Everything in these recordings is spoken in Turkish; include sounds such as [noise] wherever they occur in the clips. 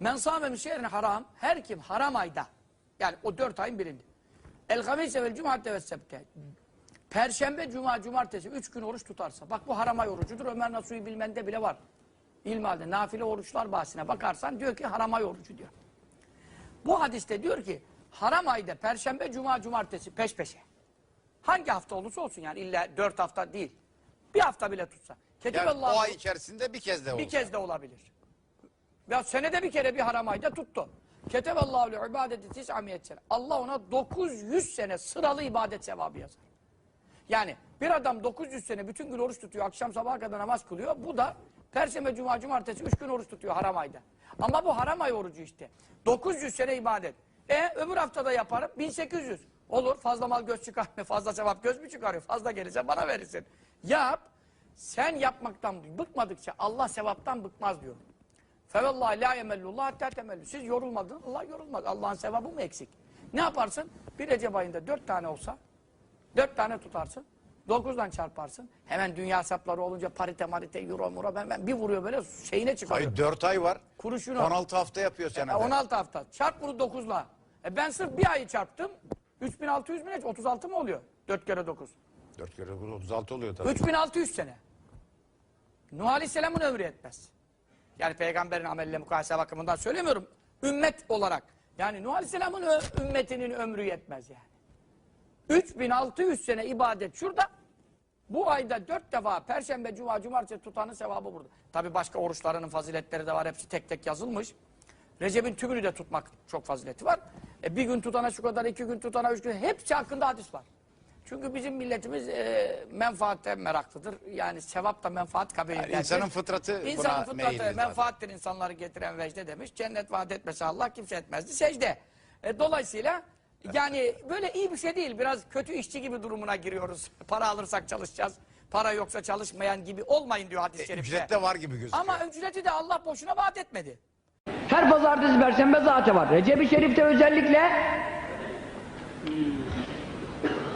Men sâme min şehrin haram. Her kim haram ayda. Yani o dört ayın birinde. El hamise vel cumatte ve sebte. Perşembe, cuma, cumartesi üç gün oruç tutarsa. Bak bu haram ay orucudur. Ömer Nasuhi bilmende bile var. İlmihalde nafile oruçlar bahsine bakarsan diyor ki haram ay orucu diyor. Bu hadiste diyor ki haram ayda perşembe, cuma, cumartesi peş peşe. Hangi hafta olursa olsun yani illa dört hafta değil. Bir hafta bile tutsa. Yani Keteballahu o ay içerisinde bir kez de olsa. bir kez de olabilir. Ya senede bir kere bir haram ayda tuttu. Keteballahu li ibadeti tis'amiyet sene. Allah ona 900 sene sıralı ibadet sevabı yazar. Yani bir adam 900 sene bütün gün oruç tutuyor, akşam sabaha kadar namaz kılıyor. Bu da Perşembe, Cuma, Cumartesi 3 gün oruç tutuyor haram ayda. Ama bu haram ay orucu işte. 900 sene ibadet. E öbür haftada yaparım 1800. Olur fazla mal göz çıkarmıyor, fazla sevap göz mü çıkarıyor? Fazla gelirse bana verirsin. Yap. Sen yapmaktan bıkmadıkça Allah sevaptan bıkmaz diyor. Fevallahi la yemellullah hatta temellü. Siz yorulmadın, Allah yorulmaz. Allah'ın sevabı mı eksik? Ne yaparsın? Bir Recep ayında dört tane olsa, dört tane tutarsın, dokuzdan çarparsın. Hemen dünya hesapları olunca parite marite, euro muro ben, ben bir vuruyor böyle şeyine çıkarıyor. Ay 4 ay var. Kuruşunu. 16 hafta yapıyor E, senede. 16 hafta. Çarp bunu 9'la. E ben sırf bir ayı çarptım. 3600 mi ne? 36 mı oluyor? 4 kere 9. 4 kere 9 36 oluyor tabii. 3600 sene. Nuh Aleyhisselam'ın ömrü yetmez. Yani peygamberin ameliyle mukayese bakımından söylemiyorum. Ümmet olarak. Yani Nuh Aleyhisselam'ın ümmetinin ömrü yetmez yani. 3600 sene ibadet şurada. Bu ayda dört defa Perşembe, Cuma, Cumartesi tutanın sevabı burada. Tabi başka oruçlarının faziletleri de var. Hepsi tek tek yazılmış. Recep'in tümünü de tutmak çok fazileti var. E, bir gün tutana şu kadar, iki gün tutana üç gün. Hepsi hakkında hadis var. Çünkü bizim milletimiz e, menfaatte meraklıdır. Yani sevap da menfaat kabul insanın fıtratı İnsanın buna meyilli fıtratı zaten. menfaattir insanları getiren vecde demiş. Cennet vaat etmese Allah kimse etmezdi secde. E, dolayısıyla yani böyle iyi bir şey değil. Biraz kötü işçi gibi durumuna giriyoruz. [laughs] Para alırsak çalışacağız. Para yoksa çalışmayan gibi olmayın diyor hadis-i E, şerifte. ücret de var gibi gözüküyor. Ama ücreti de Allah boşuna vaat etmedi. Her pazartesi, perşembe zaten var. Recep-i Şerif'te özellikle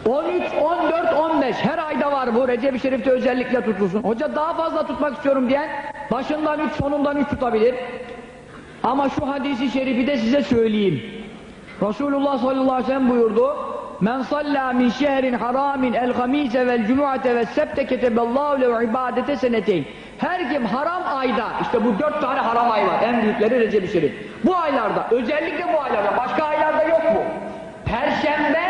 13, 14, 15 her ayda var bu. Recep-i Şerif'te özellikle tutulsun. Hoca daha fazla tutmak istiyorum diyen başından 3, sonundan 3 tutabilir. Ama şu hadisi şerifi de size söyleyeyim. Resulullah sallallahu aleyhi ve sellem buyurdu. Men salla min şehrin haramin el hamise vel cumuate ve sebte keteballahu lehu ibadete seneteyn. Her kim haram ayda, işte bu dört tane haram ay var, en büyükleri Recep-i Şerif. Bu aylarda, özellikle bu aylarda, başka aylarda yok bu. Perşembe,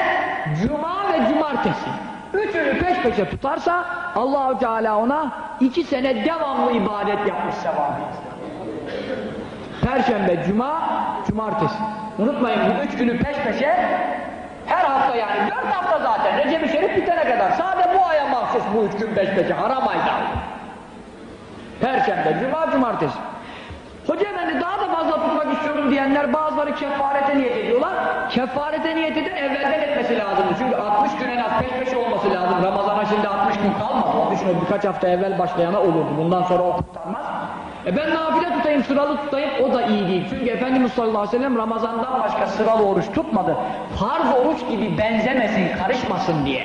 cuma ve cumartesi. Üçünü peş peşe tutarsa Allahu Teala ona iki sene devamlı ibadet yapmış sevabı. Perşembe, cuma, cumartesi. Unutmayın bu üç günü peş peşe her hafta yani dört hafta zaten Recep-i Şerif bitene kadar. Sadece bu aya mahsus bu üç gün peş peşe haram ayda. Perşembe, cuma, cumartesi. Hoca efendi daha da fazla istiyorum diyenler bazıları kefarete niyet ediyorlar. Kefarete niyet eden evvelden etmesi lazım. Çünkü 60 gün en az peş peşe olması lazım. Ramazana şimdi 60 gün kalmadı. O birkaç hafta evvel başlayana olurdu. Bundan sonra o kurtarmaz. E ben nafile tutayım, sıralı tutayım o da iyi değil. Çünkü Efendimiz sallallahu aleyhi ve sellem Ramazan'dan başka sıralı oruç tutmadı. Farz oruç gibi benzemesin, karışmasın diye.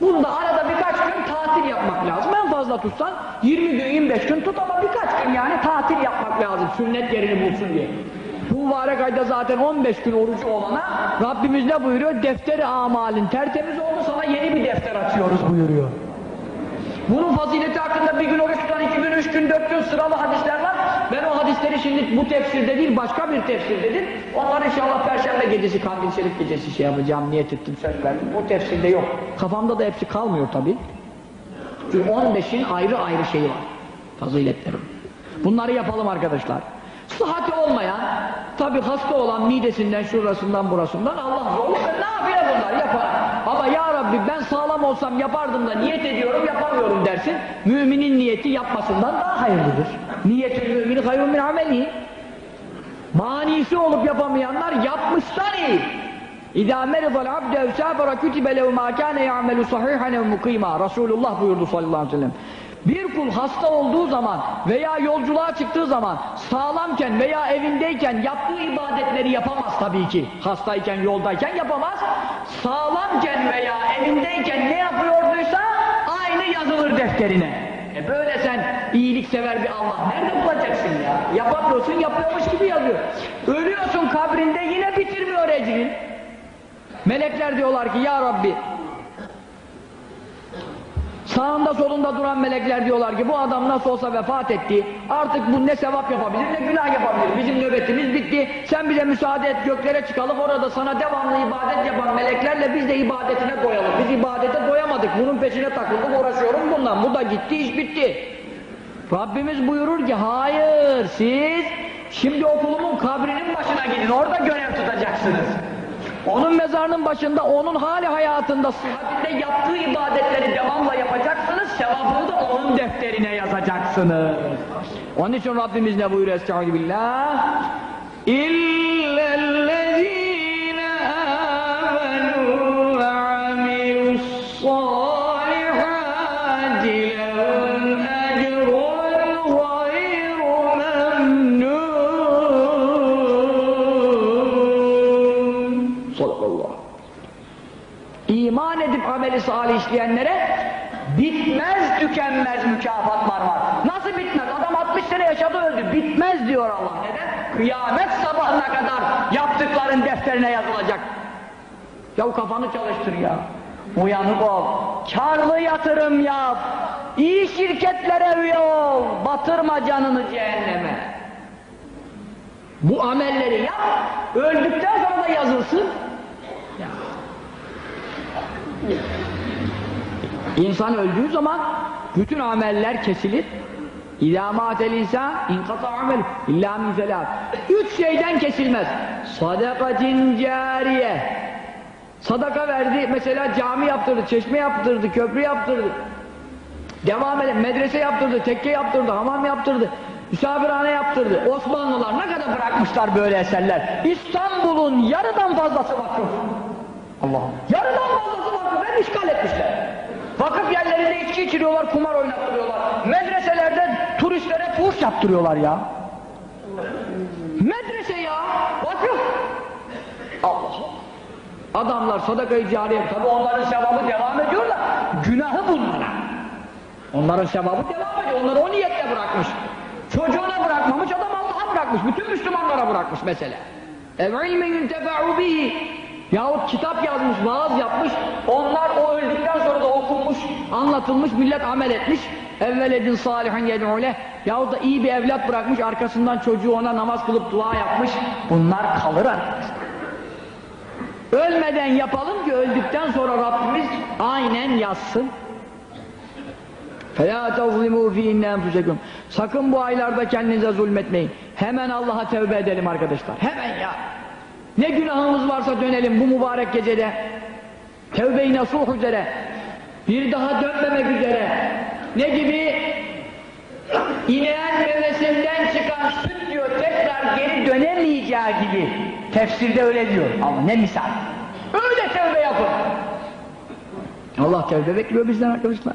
Bunda arada birkaç tatil yapmak lazım. En fazla tutsan 20 gün 25 gün tut ama birkaç gün yani tatil yapmak lazım. Sünnet yerini bulsun diye. Bu mübarek ayda zaten 15 gün orucu olana Rabbimiz ne buyuruyor? Defteri amalin tertemiz oldu sana yeni bir defter açıyoruz buyuruyor. Bunun fazileti hakkında bir gün oruç tutan, iki gün, üç gün, dört gün sıralı hadisler var. Ben o hadisleri şimdi bu tefsirde değil başka bir tefsirdedir. Onları inşallah Perşembe gecesi, Kandil Şerif gecesi şey yapacağım, niyet ettim, söz verdim. Bu tefsirde yok. Kafamda da hepsi kalmıyor tabi. Çünkü 15'in ayrı ayrı şeyi var. Faziletleri. Bunları yapalım arkadaşlar. Sıhhati olmayan, tabi hasta olan midesinden, şurasından, burasından Allah zorlu. Ne yapıyor bunlar? Yapar. Ama ya Rabbi ben sağlam olsam yapardım da niyet ediyorum yapamıyorum dersin. Müminin niyeti yapmasından daha hayırlıdır. Niyetül mümini hayrun min ameli. Manisi olup yapamayanlar yapmıştan iyi. İzâ meridal abde ev sâfera kütibe lehu mâ kâne ya'melu sahihan ev mukîmâ. Resulullah buyurdu sallallahu aleyhi ve sellem. Bir kul hasta olduğu zaman veya yolculuğa çıktığı zaman sağlamken veya evindeyken yaptığı ibadetleri yapamaz tabii ki. Hastayken, yoldayken yapamaz. Sağlamken veya evindeyken ne yapıyorduysa aynı yazılır defterine. E böyle sen iyilik sever bir Allah nerede bulacaksın ya? Yapamıyorsun yapıyormuş gibi yazıyor. Ölüyorsun kabrinde yine bitirmiyor ecrin. Melekler diyorlar ki ya Rabbi Sağında solunda duran melekler diyorlar ki bu adam nasıl olsa vefat etti. Artık bu ne sevap yapabilir ne günah yapabilir. Bizim nöbetimiz bitti. Sen bize müsaade et göklere çıkalım. Orada sana devamlı ibadet yapan meleklerle biz de ibadetine doyalım. Biz ibadete doyamadık. Bunun peşine takıldık uğraşıyorum bundan. Bu da gitti iş bitti. Rabbimiz buyurur ki hayır siz şimdi okulumun kabrinin başına gidin. Orada görev tutacaksınız. Onun mezarının başında, onun hali hayatında, sıhhatinde yaptığı ibadetleri devamla yapacaksınız, sevabını da onun defterine yazacaksınız. Onun için Rabbimiz ne buyuruyor? Estaizu billah. İşleyenlere bitmez tükenmez mükafatlar var. Nasıl bitmez? Adam 60 sene yaşadı öldü. Bitmez diyor Allah. Neden? Kıyamet sabahına kadar yaptıkların defterine yazılacak. Ya kafanı çalıştır ya. Uyanık ol. Karlı yatırım yap. İyi şirketlere üye ol. Batırma canını cehenneme. Bu amelleri yap. Öldükten sonra da yazılsın. İnsan öldüğü zaman bütün ameller kesilir. İlâ mâtel insan inkata amel illâ min zelât. Üç şeyden kesilmez. Sadakatin cariye. Sadaka verdi, mesela cami yaptırdı, çeşme yaptırdı, köprü yaptırdı. Devam edelim, medrese yaptırdı, tekke yaptırdı, hamam yaptırdı, misafirhane yaptırdı. Osmanlılar ne kadar bırakmışlar böyle eserler. İstanbul'un yarıdan fazlası vakıf. Allah. Yarıdan fazlası vakıf hem işgal etmişler. Vakıf yerlerinde içki içiriyorlar, kumar oynattırıyorlar. Medreselerde turistlere fuhuş yaptırıyorlar ya. Medrese ya, vakıf. Allah Allah. Adamlar sadakayı cariye, tabi onların sevabı devam ediyor da günahı bunlara. Onların sevabı devam ediyor, onları o niyetle bırakmış. Çocuğuna bırakmamış, adam Allah'a bırakmış, bütün Müslümanlara bırakmış mesela. Ev ilmin yüntefe'u bihi. Yahut kitap yazmış, vaaz yapmış, onlar o öldükten sonra okunmuş, anlatılmış, millet amel etmiş. Evveledin salihan yed'ule yahut da iyi bir evlat bırakmış, arkasından çocuğu ona namaz kılıp dua yapmış. Bunlar kalır arkadaşlar. Ölmeden yapalım ki öldükten sonra Rabbimiz aynen yazsın. فَلَا تَظْلِمُوا ف۪ينَّ اَنْفُسَكُمْ Sakın bu aylarda kendinize zulmetmeyin. Hemen Allah'a tevbe edelim arkadaşlar. Hemen ya. Ne günahımız varsa dönelim bu mübarek gecede. Tevbe-i nasuh üzere. Bir daha dönmemek üzere. Ne gibi? İneğin memesinden çıkan süt diyor tekrar geri dönemeyeceği gibi. Tefsirde öyle diyor. Ama ne misal. Öyle tevbe yapın. Allah tevbe bekliyor bizden arkadaşlar.